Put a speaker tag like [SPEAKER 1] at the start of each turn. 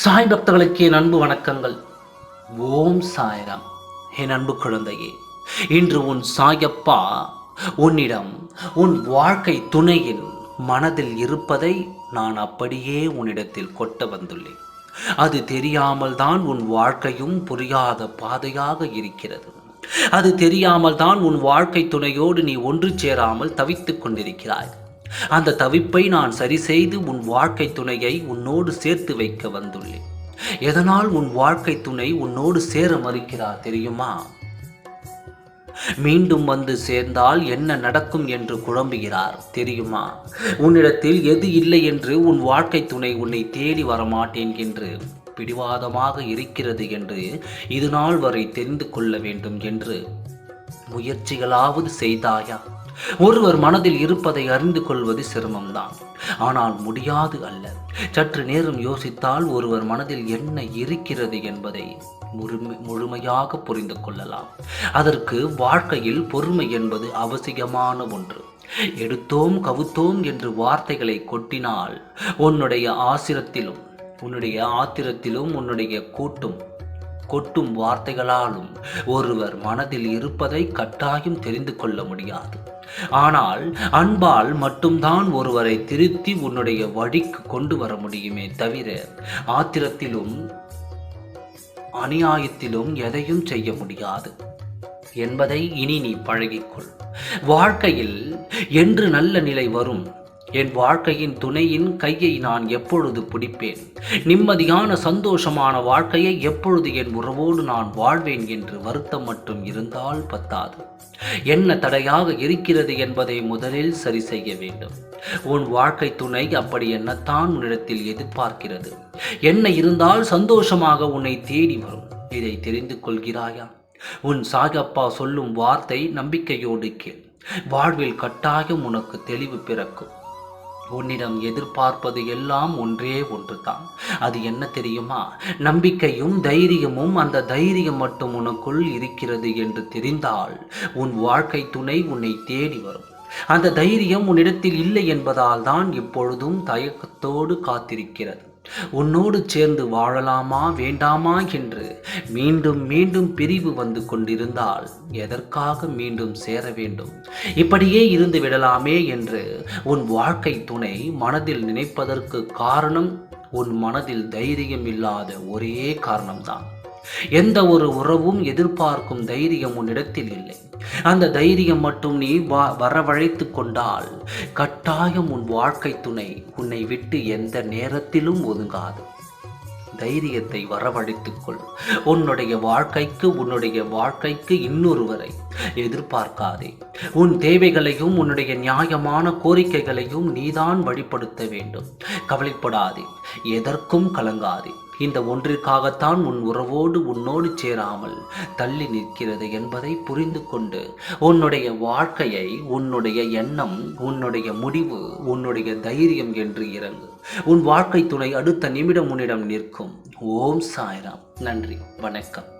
[SPEAKER 1] சாய் பக்தர்களுக்கு என் அன்பு வணக்கங்கள். ஓம் சாய்ராம். என் அன்பு குழந்தையே இன்று உன் சாயப்பா உன்னிடம் உன் வாழ்க்கை துணையின் மனதில் இருப்பதை நான் அப்படியே உன்னிடத்தில் கொட்ட வந்துள்ளேன். அது தெரியாமல் தான் உன் வாழ்க்கையும் புரியாத பாதையாக இருக்கிறது. அது தெரியாமல் தான் உன் வாழ்க்கை துணையோடு நீ ஒன்று சேராமல் தவித்துக் கொண்டிருக்கிறாய். அந்த தவிப்பை நான் சரி செய்து உன் வாழ்க்கை துணையை உன்னோடு சேர்த்து வைக்க வந்துள்ளேன். எதனால் உன் வாழ்க்கை துணை உன்னோடு சேர மறுக்கிறார் தெரியுமா? மீண்டும் வந்து சேர்ந்தால் என்ன நடக்கும் என்று குழம்புகிறார் தெரியுமா? உன்னிடத்தில் எது இல்லை என்று உன் வாழ்க்கை துணை உன்னை தேடி வரமாட்டேன் என்று பிடிவாதமாக இருக்கிறது என்று இது நாள் வரை தெரிந்து கொள்ள வேண்டும் என்று முயற்சிகளாவது செய்தாயா? ஒருவர் மனதில் இருப்பதை அறிந்து கொள்வது சிரமம்தான். ஆனால் முடியாது அல்ல. சற்று நேரம் யோசித்தால் ஒருவர் மனதில் என்ன இருக்கிறது என்பதை முழுமை முழுமையாக புரிந்து கொள்ளலாம். அதற்கு வாழ்க்கையில் பொறுமை என்பது அவசியமான ஒன்று. எடுத்தோம் கவுத்தோம் என்று வார்த்தைகளை கொட்டினால் உன்னுடைய ஆசிரத்திலும் உன்னுடைய ஆத்திரத்திலும் உன்னுடைய கூட்டும் கொட்டும் வார்த்தைகளாலும் ஒருவர் மனதில் இருப்பதை கட்டாயம் தெரிந்து கொள்ள முடியாது. ஆனால் அன்பால் மட்டும்தான் ஒருவரை திருத்தி உன்னுடைய வழிக்கு கொண்டு வர முடியுமே தவிர ஆத்திரத்திலும் அநியாயத்திலும் எதையும் செய்ய முடியாது. என்பதை இனி நீ பழகிக்கொள். வாழ்க்கையில் என்று நல்ல நிலை வரும் என் வாழ்க்கையின் துணையின் கையை நான் எப்பொழுது பிடிப்பேன்? நிம்மதியான சந்தோஷமான வாழ்க்கையை எப்பொழுது என் உறவோடு நான் வாழ்வேன் என்று வருத்தம் மட்டும் இருந்தால் பத்தாது. என்ன தடையாக இருக்கிறது என்பதை முதலில் சரி செய்ய வேண்டும். உன் வாழ்க்கை துணை அப்படி என்னத்தான் உன்னிடத்தில் எதிர்பார்க்கிறது. என்ன இருந்தால் சந்தோஷமாக உன்னை தேடி வரும். இதை தெரிந்து கொள்கிறாயா? உன் சாகப்பா சொல்லும் வார்த்தை நம்பிக்கையோடு கேள். வாழ்வில் கட்டாயம் உனக்கு தெளிவு பிறக்கும். உன்னிடம் எதிர்பார்ப்பது எல்லாம் ஒன்றே ஒன்றுதான். அது என்ன தெரியுமா? நம்பிக்கையும் தைரியமும் அந்த தைரியம் மட்டும் உனக்குள் இருக்கிறது என்று தெரிந்தால் உன் வாழ்க்கை துணை உன்னை தேடி வரும். அந்த தைரியம் உன்னிடத்தில் இல்லை என்பதால் தான் இப்பொழுதும் தயக்கத்தோடு காத்திருக்கிறது. உன்னோடு சேர்ந்து வாழலாமா வேண்டாமா என்று மீண்டும் மீண்டும் பிரிவு வந்து கொண்டிருந்தால் எதற்காக மீண்டும் சேர வேண்டும்? இப்படியே இருந்து விடலாமே என்று உன் வாழ்க்கை துணை மனதில் நினைப்பதற்கு காரணம் உன் மனதில் தைரியம் இல்லாத ஒரே காரணம்தான். எந்த ஒரு உறவும் எதிர்பார்க்கும் தைரியம் உன்னிடத்தில் இல்லை. அந்த தைரியம் மட்டும் நீ வா வரவழைத்து கொண்டால் கட்டாயம் உன் வாழ்க்கை துணை உன்னை விட்டு எந்த நேரத்திலும் ஒதுங்காது. தைரியத்தை வரவழைத்துக்கொள் உன்னுடைய வாழ்க்கைக்கு உன்னுடைய வாழ்க்கைக்கு இன்னொருவரை எதிர்பார்க்காதே. உன் தேவைகளையும் உன்னுடைய நியாயமான கோரிக்கைகளையும் நீதான் வழிபடுத்த வேண்டும். கவலைப்படாதே. எதற்கும் கலங்காதே. இந்த ஒன்றிற்காகத்தான் உன் உறவோடு உன்னோடு சேராமல் தள்ளி நிற்கிறது என்பதை புரிந்து கொண்டு உன்னுடைய வாழ்க்கையை உன்னுடைய எண்ணம் உன்னுடைய முடிவு உன்னுடைய தைரியம் என்று இறங்கு. உன் வாழ்க்கை துணை அடுத்த நிமிடம் உன்னிடம் நிற்கும். ஓம் சாய்ராம். நன்றி. வணக்கம்.